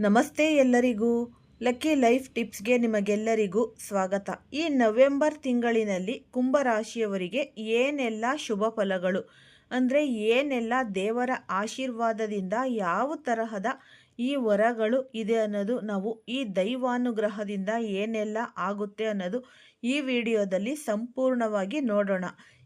ನಮಸ್ತೆ ಎಲ್ಲರಿಗೂ. Lucky life ಟಿಪ್ಸ್ಗೆ ನಿಮಗೆಲ್ಲರಿಗೂ ಸ್ವಾಗತ. ಈ ನವೆಂಬರ್ ತಿಂಗಳಿನಲ್ಲಿ ಕುಂಭರಾಶಿಯವರಿಗೆ ಏನೆಲ್ಲ ಶುಭ ಫಲಗಳು? ಅಂದರೆ ಏನೆಲ್ಲ ದೇವರ ಆಶೀರ್ವಾದದಿಂದ ಯಾವ ತರಹದ ಈ ವರಗಳು ಇದೆ ಅನ್ನೋದು ನಾವು ಈ ದೈವಾನುಗ್ರಹದಿಂದ ಏನೆಲ್ಲ ಆಗುತ್ತೆ ಅನ್ನೋದು ಈ ವಿಡಿಯೋದಲ್ಲಿ ಸಂಪೂರ್ಣವಾಗಿ ನೋಡೋಣ.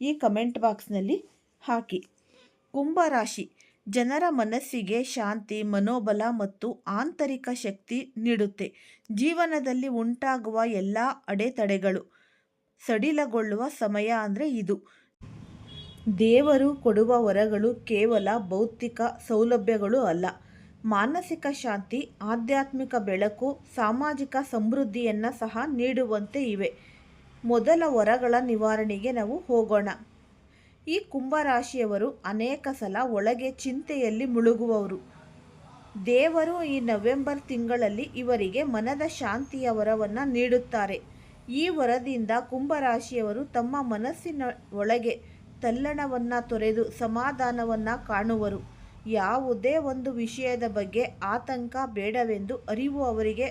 ಈ ಕಮೆಂಟ್ ಬಾಕ್ಸ್ನಲ್ಲಿ ಹಾಕಿ. ಕುಂಭರಾಶಿ ಜನರ ಮನಸ್ಸಿಗೆ ಶಾಂತಿ, ಮನೋಬಲ ಮತ್ತು ಆಂತರಿಕ ಶಕ್ತಿ ನೀಡುತ್ತೆ. ಜೀವನದಲ್ಲಿ ಉಂಟಾಗುವ ಎಲ್ಲ ಅಡೆತಡೆಗಳು ಸಡಿಲಗೊಳ್ಳುವ ಸಮಯ ಅಂದರೆ ಇದು. ದೇವರು ಕೊಡುವ ವರಗಳು ಕೇವಲ ಭೌತಿಕ ಸೌಲಭ್ಯಗಳು ಅಲ್ಲ. ಮಾನಸಿಕ ಶಾಂತಿ, ಆಧ್ಯಾತ್ಮಿಕ ಬೆಳಕು, ಸಾಮಾಜಿಕ ಸಮೃದ್ಧಿಯನ್ನು ಸಹ ನೀಡುವಂತೆ ಇವೆ. ಮೊದಲ ವರಗಳ ನಿವಾರಣೆಗೆ ನಾವು ಹೋಗೋಣ. ಈ ಕುಂಭರಾಶಿಯವರು ಅನೇಕ ಸಲ ಒಳಗೆ ಚಿಂತೆಯಲ್ಲಿ ಮುಳುಗುವವರು. ದೇವರು ಈ ನವೆಂಬರ್ ತಿಂಗಳಲ್ಲಿ ಇವರಿಗೆ ಮನದ ಶಾಂತಿಯ ವರವನ್ನು ನೀಡುತ್ತಾರೆ. ಈ ವರದಿಂದ ಕುಂಭರಾಶಿಯವರು ತಮ್ಮ ಮನಸ್ಸಿನ ಒಳಗೆ ತಲ್ಲಣವನ್ನು ತೊರೆದು ಸಮಾಧಾನವನ್ನು ಕಾಣುವರು. ಯಾವುದೇ ಒಂದು ವಿಷಯದ ಬಗ್ಗೆ ಆತಂಕ ಬೇಡವೆಂದು ಅರಿವು ಅವರಿಗೆ,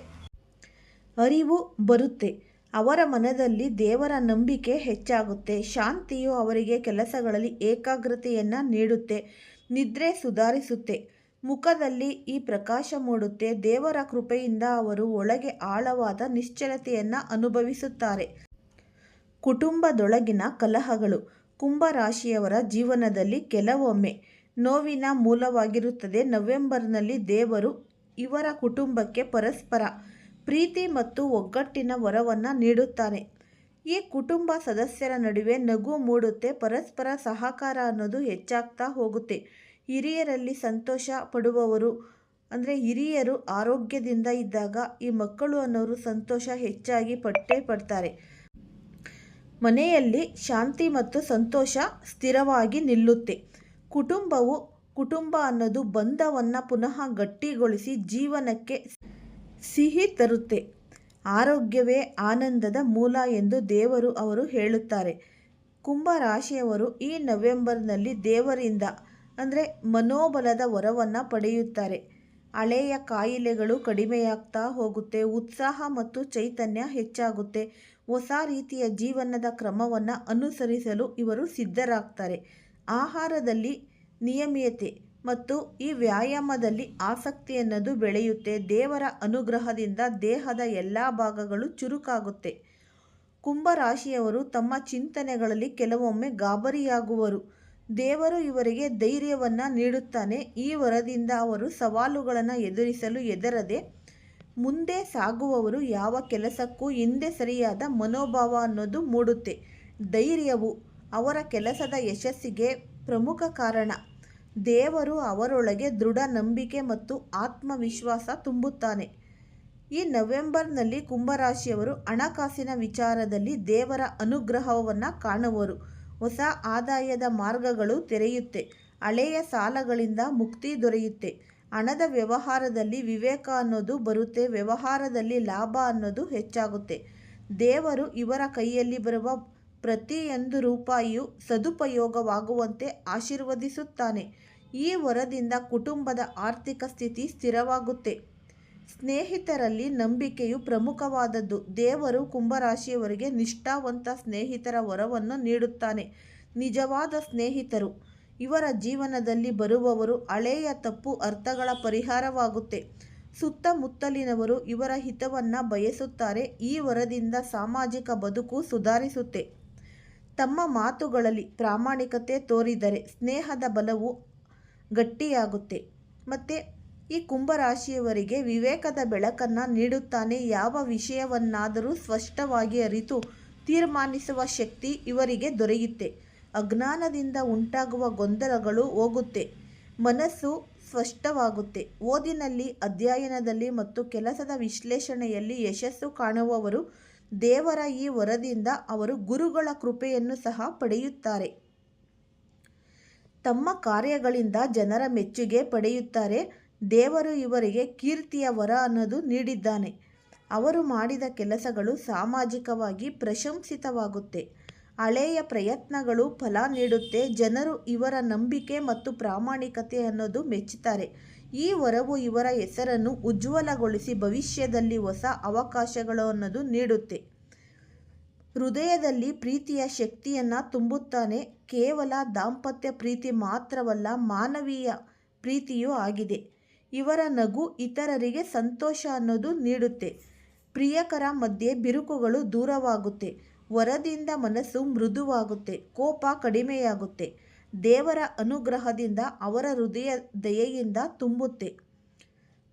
ಅರಿವು ಬರುತ್ತೆ. ಅವರ ಮನದಲ್ಲಿ ದೇವರ ನಂಬಿಕೆ ಹೆಚ್ಚಾಗುತ್ತೆ. ಶಾಂತಿಯು ಅವರಿಗೆ ಕೆಲಸಗಳಲ್ಲಿ ಏಕಾಗ್ರತೆಯನ್ನು ನೀಡುತ್ತೆ. ನಿದ್ರೆ ಸುಧಾರಿಸುತ್ತೆ. ಮುಖದಲ್ಲಿ ಈ ಪ್ರಕಾಶ ಮೂಡುತ್ತೆ. ದೇವರ ಕೃಪೆಯಿಂದ ಅವರು ಒಳಗೆ ಆಳವಾದ ನಿಶ್ಚಲತೆಯನ್ನು ಅನುಭವಿಸುತ್ತಾರೆ. ಕುಟುಂಬದೊಳಗಿನ ಕಲಹಗಳು. ಕುಂಭರಾಶಿಯವರ ಜೀವನದಲ್ಲಿ ಕೆಲವೊಮ್ಮೆ ನೋವಿನ ಮೂಲವಾಗಿರುತ್ತದೆ. ನವೆಂಬರ್ನಲ್ಲಿ ದೇವರು ಇವರ ಕುಟುಂಬಕ್ಕೆ ಪರಸ್ಪರ ಪ್ರೀತಿ ಮತ್ತು ಒಗ್ಗಟ್ಟಿನ ವರವನ್ನು ನೀಡುತ್ತಾನೆ. ಈ ಕುಟುಂಬ ಸದಸ್ಯರ ನಡುವೆ ನಗು ಮೂಡುತ್ತೆ, ಪರಸ್ಪರ ಸಹಕಾರ ಅನ್ನೋದು ಹೆಚ್ಚಾಗ್ತಾ ಹೋಗುತ್ತೆ. ಹಿರಿಯರಲ್ಲಿ ಸಂತೋಷ ಪಡುವವರು, ಅಂದರೆ ಹಿರಿಯರು ಆರೋಗ್ಯದಿಂದ ಇದ್ದಾಗ ಈ ಮಕ್ಕಳು ಅನ್ನೋರು ಸಂತೋಷ ಹೆಚ್ಚಾಗಿ ಪಟ್ಟೆ ಪಡ್ತಾರೆ. ಮನೆಯಲ್ಲಿ ಶಾಂತಿ ಮತ್ತು ಸಂತೋಷ ಸ್ಥಿರವಾಗಿ ನಿಲ್ಲುತ್ತೆ. ಕುಟುಂಬವು ಕುಟುಂಬ ಅನ್ನೋದು ಬಂಧವನ್ನು ಪುನಃ ಗಟ್ಟಿಗೊಳಿಸಿ ಜೀವನಕ್ಕೆ ಸಿಹಿ ತರುತ್ತೆ. ಆರೋಗ್ಯವೇ ಆನಂದದ ಮೂಲ ಎಂದು ದೇವರು ಅವರು ಹೇಳುತ್ತಾರೆ. ಕುಂಭ ರಾಶಿಯವರು ಈ ನವೆಂಬರ್ನಲ್ಲಿ ದೇವರಿಂದ, ಅಂದರೆ ಮನೋಬಲದ ವರವನ್ನು ಪಡೆಯುತ್ತಾರೆ. ಹಳೆಯ ಕಾಯಿಲೆಗಳು ಕಡಿಮೆಯಾಗ್ತಾ ಹೋಗುತ್ತೆ, ಉತ್ಸಾಹ ಮತ್ತು ಚೈತನ್ಯ ಹೆಚ್ಚಾಗುತ್ತೆ. ಹೊಸ ರೀತಿಯ ಜೀವನದ ಕ್ರಮವನ್ನು ಅನುಸರಿಸಲು ಇವರು ಸಿದ್ಧರಾಗ್ತಾರೆ. ಆಹಾರದಲ್ಲಿ ನಿಯಮಿತತೆ ಮತ್ತು ಈ ವ್ಯಾಯಾಮದಲ್ಲಿ ಆಸಕ್ತಿ ಅನ್ನೋದು ಬೆಳೆಯುತ್ತೆ. ದೇವರ ಅನುಗ್ರಹದಿಂದ ದೇಹದ ಎಲ್ಲ ಭಾಗಗಳು ಚುರುಕಾಗುತ್ತೆ. ಕುಂಭರಾಶಿಯವರು ತಮ್ಮ ಚಿಂತನೆಗಳಲ್ಲಿ ಕೆಲವೊಮ್ಮೆ ಗಾಬರಿಯಾಗುವರು. ದೇವರು ಇವರಿಗೆ ಧೈರ್ಯವನ್ನು ನೀಡುತ್ತಾನೆ. ಈ ವರದಿಂದ ಅವರು ಸವಾಲುಗಳನ್ನು ಎದುರಿಸಲು ಎದರದೆ ಮುಂದೆ ಸಾಗುವವರು ಯಾವ ಕೆಲಸಕ್ಕೂ ಹಿಂದೆ ಸರಿಯಾದ ಮನೋಭಾವ ಅನ್ನೋದು ಮೂಡುತ್ತೆ. ಧೈರ್ಯವು ಅವರ ಕೆಲಸದ ಯಶಸ್ಸಿಗೆ ಪ್ರಮುಖ ಕಾರಣ. ದೇವರು ಅವರೊಳಗೆ ದೃಢ ನಂಬಿಕೆ ಮತ್ತು ಆತ್ಮವಿಶ್ವಾಸ ತುಂಬುತ್ತಾನೆ. ಈ ನವೆಂಬರ್ನಲ್ಲಿ ಕುಂಭರಾಶಿಯವರು ಹಣಕಾಸಿನ ವಿಚಾರದಲ್ಲಿ ದೇವರ ಅನುಗ್ರಹವನ್ನು ಕಾಣುವರು. ಹೊಸ ಆದಾಯದ ಮಾರ್ಗಗಳು ತೆರೆಯುತ್ತೆ. ಹಳೆಯ ಸಾಲಗಳಿಂದ ಮುಕ್ತಿ ದೊರೆಯುತ್ತೆ. ಹಣದ ವ್ಯವಹಾರದಲ್ಲಿ ವಿವೇಕ ಅನ್ನೋದು ಬರುತ್ತೆ. ವ್ಯವಹಾರದಲ್ಲಿ ಲಾಭ ಅನ್ನೋದು ಹೆಚ್ಚಾಗುತ್ತೆ. ದೇವರು ಇವರ ಕೈಯಲ್ಲಿ ಬರುವ ಪ್ರತಿಯೊಂದು ರೂಪಾಯಿಯು ಸದುಪಯೋಗವಾಗುವಂತೆ ಆಶೀರ್ವದಿಸುತ್ತಾನೆ. ಈ ವರದಿಂದ ಕುಟುಂಬದ ಆರ್ಥಿಕ ಸ್ಥಿತಿ ಸ್ಥಿರವಾಗುತ್ತೆ. ಸ್ನೇಹಿತರಲ್ಲಿ ನಂಬಿಕೆಯು ಪ್ರಮುಖವಾದದ್ದು. ದೇವರು ಕುಂಭರಾಶಿಯವರಿಗೆ ನಿಷ್ಠಾವಂತ ಸ್ನೇಹಿತರ ವರವನ್ನು ನೀಡುತ್ತಾನೆ. ನಿಜವಾದ ಸ್ನೇಹಿತರು. ಇವರ ಜೀವನದಲ್ಲಿ ಬರುವವರು ಹಳೆಯ ತಪ್ಪು ಅರ್ಥಗಳ ಪರಿಹಾರವಾಗುತ್ತೆ. ಸುತ್ತಮುತ್ತಲಿನವರು ಇವರ ಹಿತವನ್ನು ಬಯಸುತ್ತಾರೆ. ಈ ವರದಿಂದ ಸಾಮಾಜಿಕ ಬದುಕು ಸುಧಾರಿಸುತ್ತೆ. ತಮ್ಮ ಮಾತುಗಳಲ್ಲಿ ಪ್ರಾಮಾಣಿಕತೆ ತೋರಿದರೆ ಸ್ನೇಹದ ಬಲವು ಗಟ್ಟಿಯಾಗುತ್ತೆ. ಮತ್ತು ಈ ಕುಂಭರಾಶಿಯವರಿಗೆ ವಿವೇಕದ ಬೆಳಕನ್ನು ನೀಡುತ್ತಾನೆ. ಯಾವ ವಿಷಯವನ್ನಾದರೂ ಸ್ಪಷ್ಟವಾಗಿ ಅರಿತು ತೀರ್ಮಾನಿಸುವ ಶಕ್ತಿ ಇವರಿಗೆ ದೊರೆಯುತ್ತೆ. ಅಜ್ಞಾನದಿಂದ ಉಂಟಾಗುವ ಗೊಂದಲಗಳು ಹೋಗುತ್ತೆ. ಮನಸ್ಸು ಸ್ಪಷ್ಟವಾಗುತ್ತೆ. ಓದಿನಲ್ಲಿ, ಅಧ್ಯಯನದಲ್ಲಿ ಮತ್ತು ಕೆಲಸದ ವಿಶ್ಲೇಷಣೆಯಲ್ಲಿ ಯಶಸ್ಸು ಕಾಣುವವರು ದೇವರ ಈ ವರದಿಂದ ಅವರು ಗುರುಗಳ ಕೃಪೆಯನ್ನು ಸಹ ಪಡೆಯುತ್ತಾರೆ. ತಮ್ಮ ಕಾರ್ಯಗಳಿಂದ ಜನರ ಮೆಚ್ಚುಗೆ ಪಡೆಯುತ್ತಾರೆ. ದೇವರು ಇವರಿಗೆ ಕೀರ್ತಿಯ ವರ ಅನ್ನೋದು ನೀಡಿದ್ದಾನೆ. ಅವರು ಮಾಡಿದ ಕೆಲಸಗಳು ಸಾಮಾಜಿಕವಾಗಿ ಪ್ರಶಂಸಿತವಾಗುತ್ತೆ. ಹಳೆಯ ಪ್ರಯತ್ನಗಳು ಫಲ ನೀಡುತ್ತೆ. ಜನರು ಇವರ ನಂಬಿಕೆ ಮತ್ತು ಪ್ರಾಮಾಣಿಕತೆ ಅನ್ನೋದು ಮೆಚ್ಚುತ್ತಾರೆ. ಈ ವರವು ಇವರ ಹೆಸರನ್ನು ಉಜ್ವಲಗೊಳಿಸಿ ಭವಿಷ್ಯದಲ್ಲಿ ಹೊಸ ಅವಕಾಶಗಳು ಅನ್ನೋದು ನೀಡುತ್ತೆ. ಹೃದಯದಲ್ಲಿ ಪ್ರೀತಿಯ ಶಕ್ತಿಯನ್ನು ತುಂಬುತ್ತಾನೆ. ಕೇವಲ ದಾಂಪತ್ಯ ಪ್ರೀತಿ ಮಾತ್ರವಲ್ಲ, ಮಾನವೀಯ ಪ್ರೀತಿಯೂ ಆಗಿದೆ. ಇವರ ನಗು ಇತರರಿಗೆ ಸಂತೋಷ ಅನ್ನೋದು ನೀಡುತ್ತೆ. ಪ್ರಿಯಕರ ಮಧ್ಯೆ ಬಿರುಕುಗಳು ದೂರವಾಗುತ್ತೆ. ವರದಿಂದ ಮನಸ್ಸು ಮೃದುವಾಗುತ್ತೆ, ಕೋಪ ಕಡಿಮೆಯಾಗುತ್ತೆ. ದೇವರ ಅನುಗ್ರಹದಿಂದ ಅವರ ಹೃದಯ ದಯೆಯಿಂದ ತುಂಬುತ್ತೆ.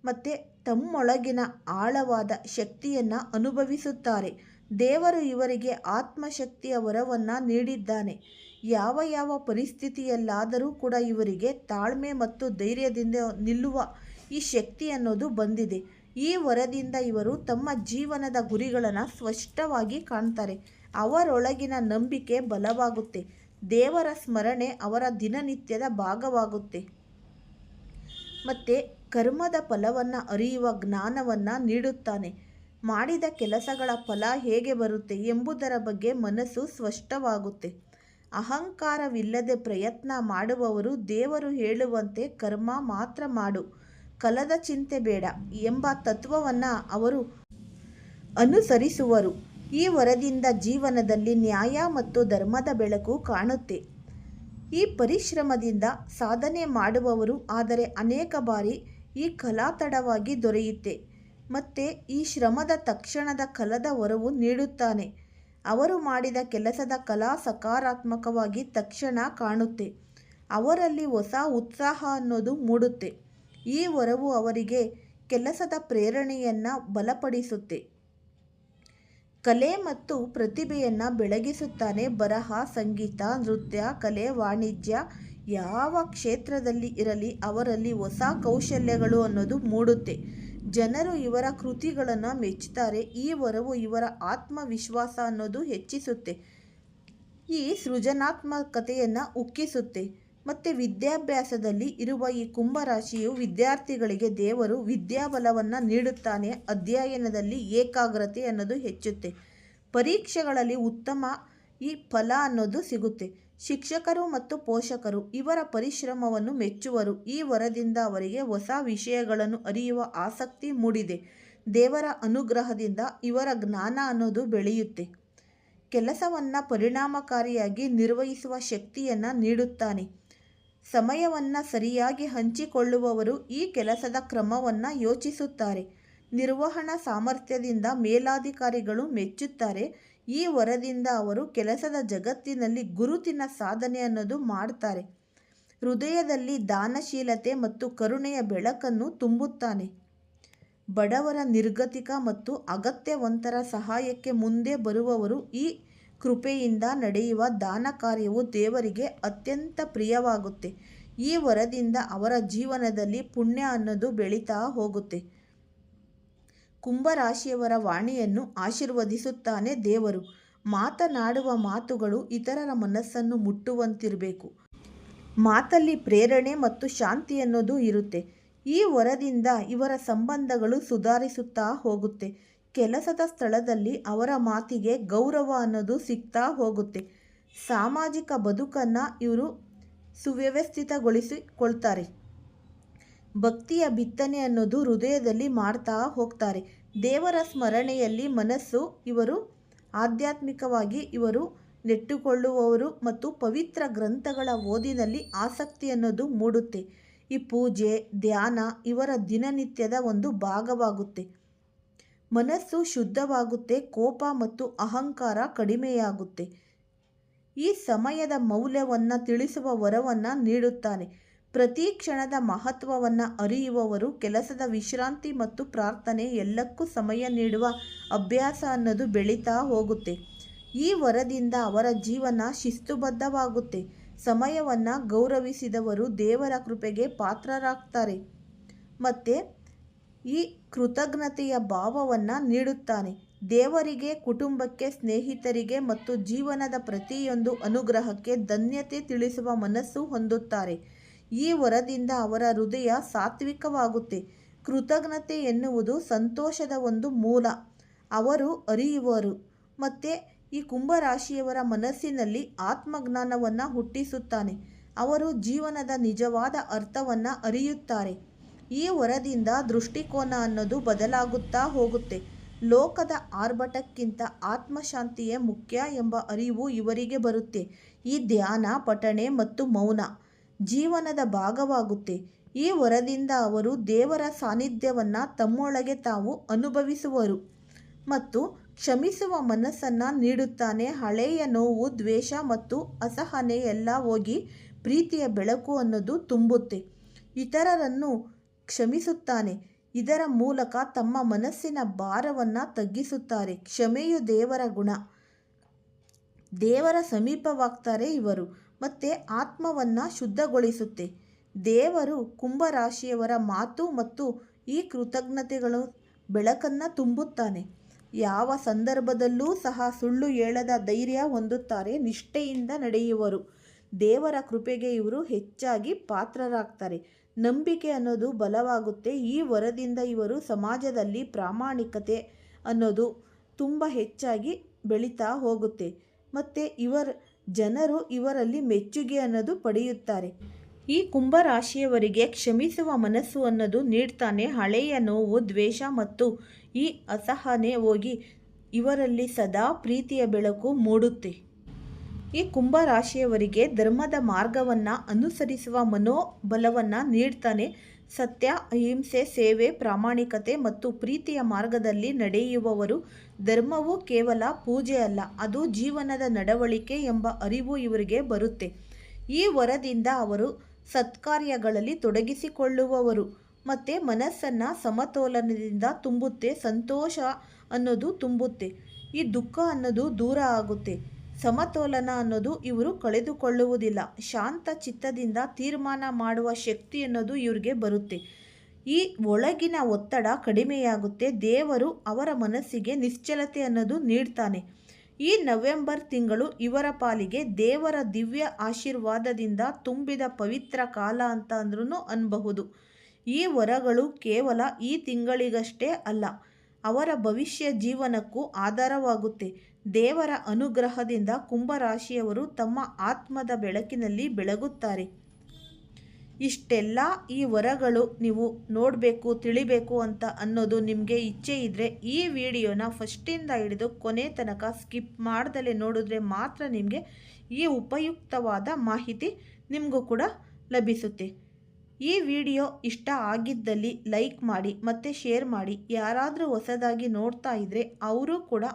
ಮತ್ತು ತಮ್ಮೊಳಗಿನ ಆಳವಾದ ಶಕ್ತಿಯನ್ನು ಅನುಭವಿಸುತ್ತಾರೆ. ದೇವರು ಇವರಿಗೆ ಆತ್ಮಶಕ್ತಿಯ ವರವನ್ನು ನೀಡಿದ್ದಾನೆ. ಯಾವ ಯಾವ ಪರಿಸ್ಥಿತಿಯಲ್ಲಾದರೂ ಕೂಡ ಇವರಿಗೆ ತಾಳ್ಮೆ ಮತ್ತು ಧೈರ್ಯದಿಂದ ನಿಲ್ಲುವ ಈ ಶಕ್ತಿ ಅನ್ನೋದು ಬಂದಿದೆ. ಈ ವರದಿಂದ ಇವರು ತಮ್ಮ ಜೀವನದ ಗುರಿಗಳನ್ನು ಸ್ಪಷ್ಟವಾಗಿ ಕಾಣ್ತಾರೆ. ಅವರೊಳಗಿನ ನಂಬಿಕೆ ಬಲವಾಗುತ್ತೆ. ದೇವರ ಸ್ಮರಣೆ ಅವರ ದಿನನಿತ್ಯದ ಭಾಗವಾಗುತ್ತೆ. ಮತ್ತು ಕರ್ಮದ ಫಲವನ್ನು ಅರಿಯುವ ಜ್ಞಾನವನ್ನು ನೀಡುತ್ತಾನೆ. ಮಾಡಿದ ಕೆಲಸಗಳ ಫಲ ಹೇಗೆ ಬರುತ್ತೆ ಎಂಬುದರ ಬಗ್ಗೆ ಮನಸ್ಸು ಸ್ಪಷ್ಟವಾಗುತ್ತೆ. ಅಹಂಕಾರವಿಲ್ಲದೆ ಪ್ರಯತ್ನ ಮಾಡುವವರು ದೇವರು ಹೇಳುವಂತೆ ಕರ್ಮ ಮಾತ್ರ ಮಾಡು. ಕಲದ ಚಿಂತೆ ಬೇಡ ಎಂಬ ತತ್ವವನ್ನು ಅವರು ಅನುಸರಿಸುವರು. ಈ ವರದಿಂದ ಜೀವನದಲ್ಲಿ ನ್ಯಾಯ ಮತ್ತು ಧರ್ಮದ ಬೆಳಕು ಕಾಣುತ್ತೆ. ಈ ಪರಿಶ್ರಮದಿಂದ ಸಾಧನೆ ಮಾಡುವವರು ಆದರೆ ಅನೇಕ ಬಾರಿ ಈ ಕಲಾ ತಡವಾಗಿ ದೊರೆಯುತ್ತೆ. ಮತ್ತು ಈ ಶ್ರಮದ ತಕ್ಷಣದ ಕಲದ ವರವು ನೀಡುತ್ತಾನೆ. ಅವರು ಮಾಡಿದ ಕೆಲಸದ ಕಲಾ ಸಕಾರಾತ್ಮಕವಾಗಿ ತಕ್ಷಣ ಕಾಣುತ್ತೆ. ಅವರಲ್ಲಿ ಹೊಸ ಉತ್ಸಾಹ ಅನ್ನೋದು ಮೂಡುತ್ತೆ. ಈ ವರವು ಅವರಿಗೆ ಕೆಲಸದ ಪ್ರೇರಣೆಯನ್ನು ಬಲಪಡಿಸುತ್ತೆ. ಕಲೆ ಮತ್ತು ಪ್ರತಿಭೆಯನ್ನು ಬೆಳಗಿಸುತ್ತಾನೆ ಬರಹ, ಸಂಗೀತ, ನೃತ್ಯ, ಕಲೆ, ವಾಣಿಜ್ಯ. ಯಾವ ಕ್ಷೇತ್ರದಲ್ಲಿ ಇರಲಿ ಅವರಲ್ಲಿ ಹೊಸ ಕೌಶಲ್ಯಗಳು ಅನ್ನೋದು ಮೂಡುತ್ತೆ. ಜನರು ಇವರ ಕೃತಿಗಳನ್ನು ಮೆಚ್ಚುತ್ತಾರೆ ಈ ವರವು ಇವರ ಆತ್ಮವಿಶ್ವಾಸ ಅನ್ನೋದು ಹೆಚ್ಚಿಸುತ್ತೆ. ಈ ಸೃಜನಾತ್ಮಕತೆಯನ್ನು ಉಕ್ಕಿಸುತ್ತೆ. ಮತ್ತು ವಿದ್ಯಾಭ್ಯಾಸದಲ್ಲಿ ಇರುವ ಈ ಕುಂಭರಾಶಿಯು ವಿದ್ಯಾರ್ಥಿಗಳಿಗೆ ದೇವರು ವಿದ್ಯಾಬಲವನ್ನು ನೀಡುತ್ತಾನೆ. ಅಧ್ಯಯನದಲ್ಲಿ ಏಕಾಗ್ರತೆ ಅನ್ನೋದು ಹೆಚ್ಚುತ್ತೆ. ಪರೀಕ್ಷೆಗಳಲ್ಲಿ ಉತ್ತಮ ಈ ಫಲ ಅನ್ನೋದು ಸಿಗುತ್ತೆ. ಶಿಕ್ಷಕರು ಮತ್ತು ಪೋಷಕರು ಇವರ ಪರಿಶ್ರಮವನ್ನು ಮೆಚ್ಚುವರು. ಈ ವರದಿಂದ ಅವರಿಗೆ ಹೊಸ ವಿಷಯಗಳನ್ನು ಅರಿಯುವ ಆಸಕ್ತಿ ಮೂಡಿದೆ. ದೇವರ ಅನುಗ್ರಹದಿಂದ ಇವರ ಜ್ಞಾನ ಅನ್ನೋದು ಬೆಳೆಯುತ್ತೆ. ಕೆಲಸವನ್ನು ಪರಿಣಾಮಕಾರಿಯಾಗಿ ನಿರ್ವಹಿಸುವ ಶಕ್ತಿಯನ್ನು ನೀಡುತ್ತಾನೆ. ಸಮಯವನ್ನು ಸರಿಯಾಗಿ ಹಂಚಿಕೊಳ್ಳುವವರು ಈ ಕೆಲಸದ ಕ್ರಮವನ್ನು ಯೋಚಿಸುತ್ತಾರೆ. ನಿರ್ವಹಣಾ ಸಾಮರ್ಥ್ಯದಿಂದ ಮೇಲಾಧಿಕಾರಿಗಳು ಮೆಚ್ಚುತ್ತಾರೆ. ಈ ವರದಿಂದ ಅವರು ಕೆಲಸದ ಜಗತ್ತಿನಲ್ಲಿ ಗುರುತಿನ ಸಾಧನೆ ಅನ್ನೋದು ಮಾಡ್ತಾರೆ. ಹೃದಯದಲ್ಲಿ ದಾನಶೀಲತೆ ಮತ್ತು ಕರುಣೆಯ ಬೆಳಕನ್ನು ತುಂಬುತ್ತಾನೆ. ಬಡವರ ನಿರ್ಗತಿಕ ಮತ್ತು ಅಗತ್ಯವಂತರ ಸಹಾಯಕ್ಕೆ ಮುಂದೆ ಬರುವವರು ಈ ಕೃಪೆಯಿಂದ ನಡೆಯುವ ದಾನ ಕಾರ್ಯವು ದೇವರಿಗೆ ಅತ್ಯಂತ ಪ್ರಿಯವಾಗುತ್ತೆ. ಈ ವರದಿಂದ ಅವರ ಜೀವನದಲ್ಲಿ ಪುಣ್ಯ ಅನ್ನೋದು ಬೆಳೀತಾ ಹೋಗುತ್ತೆ. ಕುಂಭರಾಶಿಯವರ ವಾಣಿಯನ್ನು ಆಶೀರ್ವದಿಸುತ್ತಾನೆ ದೇವರು. ಮಾತನಾಡುವ ಮಾತುಗಳು ಇತರರ ಮನಸ್ಸನ್ನು ಮುಟ್ಟುವಂತಿರಬೇಕು. ಮಾತಲ್ಲಿ ಪ್ರೇರಣೆ ಮತ್ತು ಶಾಂತಿ ಅನ್ನೋದು ಇರುತ್ತೆ. ಈ ವರದಿಂದ ಇವರ ಸಂಬಂಧಗಳು ಸುಧಾರಿಸುತ್ತಾ ಹೋಗುತ್ತೆ. ಕೆಲಸದ ಸ್ಥಳದಲ್ಲಿ ಅವರ ಮಾತಿಗೆ ಗೌರವ ಅನ್ನೋದು ಸಿಗ್ತಾ ಹೋಗುತ್ತೆ. ಸಾಮಾಜಿಕ ಬದುಕನ್ನು ಇವರು ಸುವ್ಯವಸ್ಥಿತಗೊಳಿಸಿಕೊಳ್ತಾರೆ. ಭಕ್ತಿಯ ಬಿತ್ತನೆ ಅನ್ನೋದು ಹೃದಯದಲ್ಲಿ ಮಾಡ್ತಾ ಹೋಗ್ತಾರೆ. ದೇವರ ಸ್ಮರಣೆಯಲ್ಲಿ ಮನಸ್ಸು ಇವರು, ಆಧ್ಯಾತ್ಮಿಕವಾಗಿ ಇವರು ನೆಟ್ಟುಕೊಳ್ಳುವವರು ಮತ್ತು ಪವಿತ್ರ ಗ್ರಂಥಗಳ ಓದಿನಲ್ಲಿ ಆಸಕ್ತಿ ಅನ್ನೋದು ಮೂಡುತ್ತೆ. ಈ ಪೂಜೆ, ಧ್ಯಾನ ಇವರ ದಿನನಿತ್ಯದ ಒಂದು ಭಾಗವಾಗುತ್ತೆ. ಮನಸ್ಸು ಶುದ್ಧವಾಗುತ್ತೆ, ಕೋಪ ಮತ್ತು ಅಹಂಕಾರ ಕಡಿಮೆಯಾಗುತ್ತೆ. ಈ ಸಮಯದ ಮೌಲ್ಯವನ್ನು ತಿಳಿಸುವ ವರವನ್ನು ನೀಡುತ್ತಾನೆ. ಪ್ರತಿ ಕ್ಷಣದ ಮಹತ್ವವನ್ನು ಅರಿಯುವವರು ಕೆಲಸದ ವಿಶ್ರಾಂತಿ ಮತ್ತು ಪ್ರಾರ್ಥನೆ ಎಲ್ಲಕ್ಕೂ ಸಮಯ ನೀಡುವ ಅಭ್ಯಾಸ ಅನ್ನೋದು ಬೆಳೀತಾ ಹೋಗುತ್ತೆ. ಈ ವರದಿಂದ ಅವರ ಜೀವನ ಶಿಸ್ತುಬದ್ಧವಾಗುತ್ತೆ. ಸಮಯವನ್ನು ಗೌರವಿಸಿದವರು ದೇವರ ಕೃಪೆಗೆ ಪಾತ್ರರಾಗ್ತಾರೆ. ಮತ್ತು ಈ ಕೃತಜ್ಞತೆಯ ಭಾವವನ್ನು ನೀಡುತ್ತಾನೆ. ದೇವರಿಗೆ, ಕುಟುಂಬಕ್ಕೆ, ಸ್ನೇಹಿತರಿಗೆ ಮತ್ತು ಜೀವನದ ಪ್ರತಿಯೊಂದು ಅನುಗ್ರಹಕ್ಕೆ ಧನ್ಯತೆ ತಿಳಿಸುವ ಮನಸ್ಸು ಹೊಂದುತ್ತಾರೆ. ಈ ವರದಿಂದ ಅವರ ಹೃದಯ ಸಾತ್ವಿಕವಾಗುತ್ತೆ. ಕೃತಜ್ಞತೆ ಎನ್ನುವುದು ಸಂತೋಷದ ಒಂದು ಮೂಲ. ಅವರು ಅರಿಯುವರು. ಮತ್ತು ಈ ಕುಂಭರಾಶಿಯವರ ಮನಸ್ಸಿನಲ್ಲಿ ಆತ್ಮಜ್ಞಾನವನ್ನು ಹುಟ್ಟಿಸುತ್ತಾನೆ. ಅವರು ಜೀವನದ ನಿಜವಾದ ಅರ್ಥವನ್ನು ಅರಿಯುತ್ತಾರೆ. ಈ ವರದಿಂದ ದೃಷ್ಟಿಕೋನ ಅನ್ನೋದು ಬದಲಾಗುತ್ತಾ ಹೋಗುತ್ತೆ. ಲೋಕದ ಆರ್ಭಟಕ್ಕಿಂತ ಆತ್ಮಶಾಂತಿಯೇ ಮುಖ್ಯ ಎಂಬ ಅರಿವು ಇವರಿಗೆ ಬರುತ್ತೆ. ಈ ಧ್ಯಾನ, ಪಠಣೆ ಮತ್ತು ಮೌನ ಜೀವನದ ಭಾಗವಾಗುತ್ತೆ. ಈ ವರದಿಂದ ಅವರು ದೇವರ ಸಾನ್ನಿಧ್ಯವನ್ನು ತಮ್ಮೊಳಗೆ ತಾವು ಅನುಭವಿಸುವರು ಮತ್ತು ಕ್ಷಮಿಸುವ ಮನಸ್ಸನ್ನು ನೀಡುತ್ತಾನೆ. ಹಳೆಯ ನೋವು, ದ್ವೇಷ ಮತ್ತು ಅಸಹನೆ ಎಲ್ಲ ಹೋಗಿ ಪ್ರೀತಿಯ ಬೆಳಕು ಅನ್ನೋದು ತುಂಬುತ್ತೆ. ಇತರರನ್ನು ಕ್ಷಮಿಸುತ್ತಾನೆ. ಇದರ ಮೂಲಕ ತಮ್ಮ ಮನಸ್ಸಿನ ಭಾರವನ್ನು ತಗ್ಗಿಸುತ್ತಾರೆ. ಕ್ಷಮೆಯು ದೇವರ ಗುಣ. ದೇವರ ಸಮೀಪವಾಗ್ತಾರೆ ಇವರು, ಮತ್ತು ಆತ್ಮವನ್ನು ಶುದ್ಧಗೊಳಿಸುತ್ತೆ. ದೇವರು ಕುಂಭರಾಶಿಯವರ ಮಾತು ಮತ್ತು ಈ ಕೃತಜ್ಞತೆಗಳು ಬೆಳಕನ್ನು ತುಂಬುತ್ತಾನೆ. ಯಾವ ಸಂದರ್ಭದಲ್ಲೂ ಸಹ ಸುಳ್ಳು ಹೇಳದ ಧೈರ್ಯ ಹೊಂದುತ್ತಾರೆ, ನಿಷ್ಠೆಯಿಂದ ನಡೆಯುವರು. ದೇವರ ಕೃಪೆಗೆ ಇವರು ಹೆಚ್ಚಾಗಿ ಪಾತ್ರರಾಗ್ತಾರೆ. ನಂಬಿಕೆ ಅನ್ನೋದು ಬಲವಾಗುತ್ತೆ. ಈ ವರದಿಂದ ಇವರು ಸಮಾಜದಲ್ಲಿ ಪ್ರಾಮಾಣಿಕತೆ ಅನ್ನೋದು ತುಂಬ ಹೆಚ್ಚಾಗಿ ಬೆಳೀತಾ ಹೋಗುತ್ತೆ. ಮತ್ತು ಇವರ, ಜನರು ಇವರಲ್ಲಿ ಮೆಚ್ಚುಗೆ ಅನ್ನೋದು ಪಡೆಯುತ್ತಾರೆ. ಈ ಕುಂಭರಾಶಿಯವರಿಗೆ ಕ್ಷಮಿಸುವ ಮನಸ್ಸು ಅನ್ನೋದು ನೀಡ್ತಾನೆ. ಹಳೆಯ ನೋವು, ದ್ವೇಷ ಮತ್ತು ಈ ಅಸಹನೆ ಹೋಗಿ ಇವರಲ್ಲಿ ಸದಾ ಪ್ರೀತಿಯ ಬೆಳಕು ಮೂಡುತ್ತೆ. ಈ ಕುಂಭರಾಶಿಯವರಿಗೆ ಧರ್ಮದ ಮಾರ್ಗವನ್ನು ಅನುಸರಿಸುವ ಮನೋಬಲವನ್ನು ನೀಡ್ತಾನೆ. ಸತ್ಯ, ಅಹಿಂಸೆ, ಸೇವೆ, ಪ್ರಾಮಾಣಿಕತೆ ಮತ್ತು ಪ್ರೀತಿಯ ಮಾರ್ಗದಲ್ಲಿ ನಡೆಯುವವರು ಧರ್ಮವು ಕೇವಲ ಪೂಜೆ ಅಲ್ಲ, ಅದು ಜೀವನದ ನಡವಳಿಕೆ ಎಂಬ ಅರಿವು ಇವರಿಗೆ ಬರುತ್ತೆ. ಈ ವರದಿಂದ ಅವರು ಸತ್ಕಾರ್ಯಗಳಲ್ಲಿ ತೊಡಗಿಸಿಕೊಳ್ಳುವವರು ಮತ್ತು ಮನಸ್ಸನ್ನು ಸಮತೋಲನದಿಂದ ತುಂಬುತ್ತೆ, ಸಂತೋಷ ಅನ್ನೋದು ತುಂಬುತ್ತೆ. ಈ ದುಃಖ ಅನ್ನೋದು ದೂರ ಆಗುತ್ತೆ. ಸಮತೋಲನ ಅನ್ನೋದು ಇವರು ಕಳೆದುಕೊಳ್ಳುವುದಿಲ್ಲ. ಶಾಂತ ಚಿತ್ತದಿಂದ ತೀರ್ಮಾನ ಮಾಡುವ ಶಕ್ತಿ ಅನ್ನೋದು ಇವ್ರಿಗೆ ಬರುತ್ತೆ. ಈ ಒಳಗಿನ ಒತ್ತಡ ಕಡಿಮೆಯಾಗುತ್ತೆ. ದೇವರು ಅವರ ಮನಸ್ಸಿಗೆ ನಿಶ್ಚಲತೆ ಅನ್ನೋದು ನೀಡ್ತಾನೆ. ಈ ನವೆಂಬರ್ ತಿಂಗಳು ಇವರ ಪಾಲಿಗೆ ದೇವರ ದಿವ್ಯ ಆಶೀರ್ವಾದದಿಂದ ತುಂಬಿದ ಪವಿತ್ರ ಕಾಲ ಅಂತ ಅಂದ್ರೂ ಅನ್ಬಹುದು. ಈ ವರಗಳು ಕೇವಲ ಈ ತಿಂಗಳಿಗಷ್ಟೇ ಅಲ್ಲ, ಅವರ ಭವಿಷ್ಯ ಜೀವನಕ್ಕೂ ಆಧಾರವಾಗುತ್ತೆ. ದೇವರ ಅನುಗ್ರಹದಿಂದ ಕುಂಭರಾಶಿಯವರು ತಮ್ಮ ಆತ್ಮದ ಬೆಳಕಿನಲ್ಲಿ ಬೆಳಗುತ್ತಾರೆ. ಇಷ್ಟೆಲ್ಲ ಈ ವರಗಳು ನೀವು ನೋಡಬೇಕು, ತಿಳಿಬೇಕು ಅಂತ ಅನ್ನೋದು ನಿಮಗೆ ಇಚ್ಛೆ ಇದ್ದರೆ ಈ ವಿಡಿಯೋನ ಫಸ್ಟಿಂದ ಹಿಡಿದು ಕೊನೆ ತನಕ ಸ್ಕಿಪ್ ಮಾಡ್ದಲೇ ನೋಡಿದ್ರೆ ಮಾತ್ರ ನಿಮಗೆ ಈ ಉಪಯುಕ್ತವಾದ ಮಾಹಿತಿ ನಿಮಗೂ ಕೂಡ ಲಭಿಸುತ್ತೆ. ಈ ವಿಡಿಯೋ ಇಷ್ಟ ಆಗಿದ್ದಲ್ಲಿ ಲೈಕ್ ಮಾಡಿ ಮತ್ತು ಶೇರ್ ಮಾಡಿ. ಯಾರಾದರೂ ಹೊಸದಾಗಿ ನೋಡ್ತಾ ಇದ್ದರೆ ಅವರು ಕೂಡ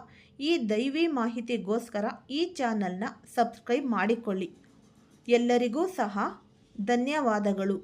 ಈ ದೈವಿ ಮಾಹಿತಿಗೋಸ್ಕರ ಈ ಚಾನಲ್ನ ಸಬ್ಸ್ಕ್ರೈಬ್ ಮಾಡಿಕೊಳ್ಳಿ. ಎಲ್ಲರಿಗೂ ಸಹ ಧನ್ಯವಾದಗಳು.